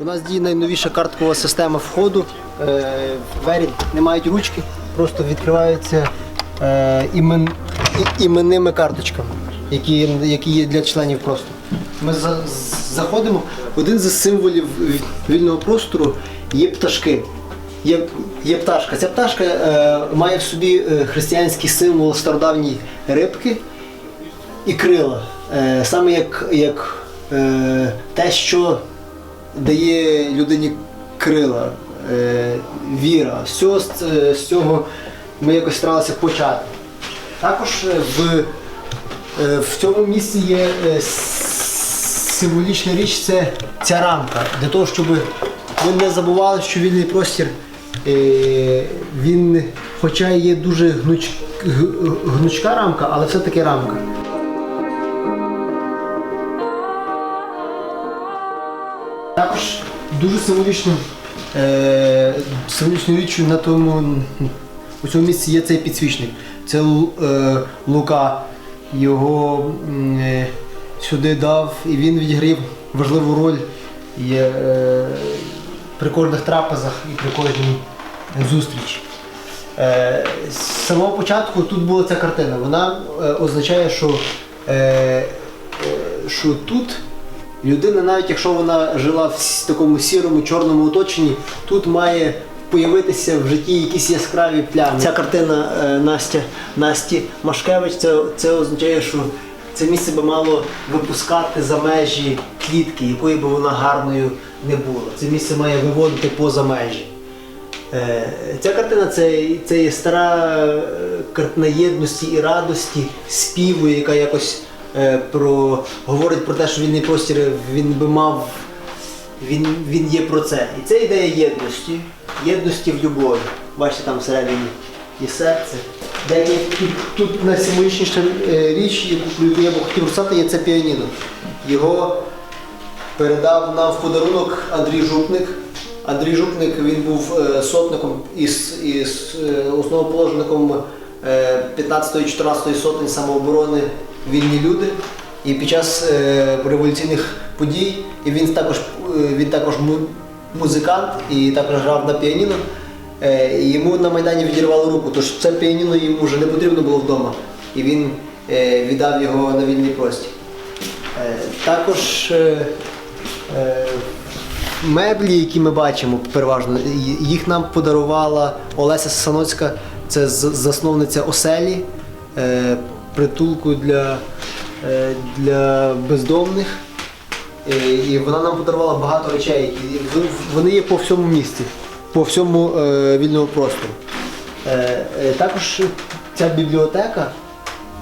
У нас діє найновіша карткова система входу. Е, Двері не мають ручки, просто відкриваються е, імен, іменними карточками, які, які є для членів просто. Ми за- заходимо. Один з символів вільного простору є пташки. Є, є пташка. Ця пташка е, має в собі е, християнський символ стародавньої рибки і крила. Е, саме як, як е, те, що дає людині крила, е, віра. З цього, з, е, цього ми якось старалися почати. Також е, в, в цьому місці є символічна річ це ця рамка. Для того, щоб ви не забували, що вільний простір, він, хоча є дуже гнуч, гнучка рамка, але все-таки рамка. Також дуже символічним, е, символічною річчю на тому у цьому місці є цей підсвічник. Це е, Лука його е, сюди дав, і він відігрів важливу роль є, е, при кожних трапезах і при кожній зустрічі. Е, з самого початку тут була ця картина. Вона е, означає, що, е, е, що тут людина, навіть якщо вона жила в такому сірому, чорному оточенні, тут має появитися в житті якісь яскраві плями. Ця картина е, Настя, Насті Машкевич, це, це означає, що це місце би мало випускати за межі клітки, якою би вона гарною не була. Це місце має виводити поза межі. Е, Ця картина це, це є стара е, картина єдності і радості, співу, яка якось про, говорить про те, що вільний простір він би мав, він, він є про це. І це ідея єдності, єдності в любові. Бачите, там всередині є серце. Де тут, тут найсимволічніша е, річ, яку я б хотів розказати, є це піаніно. Його передав нам в подарунок Андрій Жупник. Андрій Жупник він був е, сотником із, із е, основоположником е, 15-14 сотень самооборони Вільні люди. І під час е, революційних подій і він також, е, він також музикант і також грав на піаніно. Е, і йому на Майдані відірвало руку, тож це піаніно йому вже не потрібно було вдома. І він віддав його на вільний простір. Також меблі, які ми бачимо, переважно, їх нам подарувала Олеся Саноцька, це засновниця оселі, притулку для, е, для бездомних. Е, І вона нам подарувала багато речей, вони є по всьому місті, по всьому е, вільному простору. Також ця бібліотека,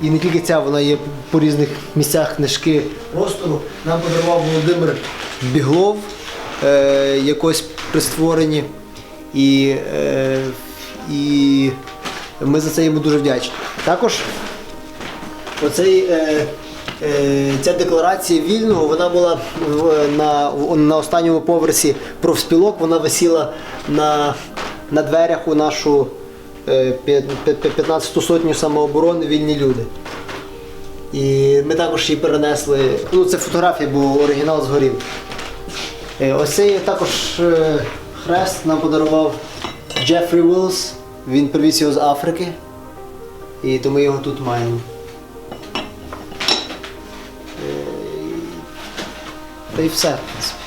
і не тільки ця, вона є по різних місцях книжки простору. Нам подарував Володимир Біглов, якось при створенні. І, і ми за це йому дуже вдячні. Також Оцей, е, е, ця декларація вільного, вона була в, на, на останньому поверсі профспілок, вона висіла на, на дверях у нашу е, п'ят- п'ят- 15 сотню самооборони вільні люди. І ми також її перенесли. Ну, це фотографія, бо оригінал згорів. Е, Ось цей також е, хрест нам подарував Джефрі Уиллс. Він привіз його з Африки. І то ми його тут маємо. Та й все. в принципі.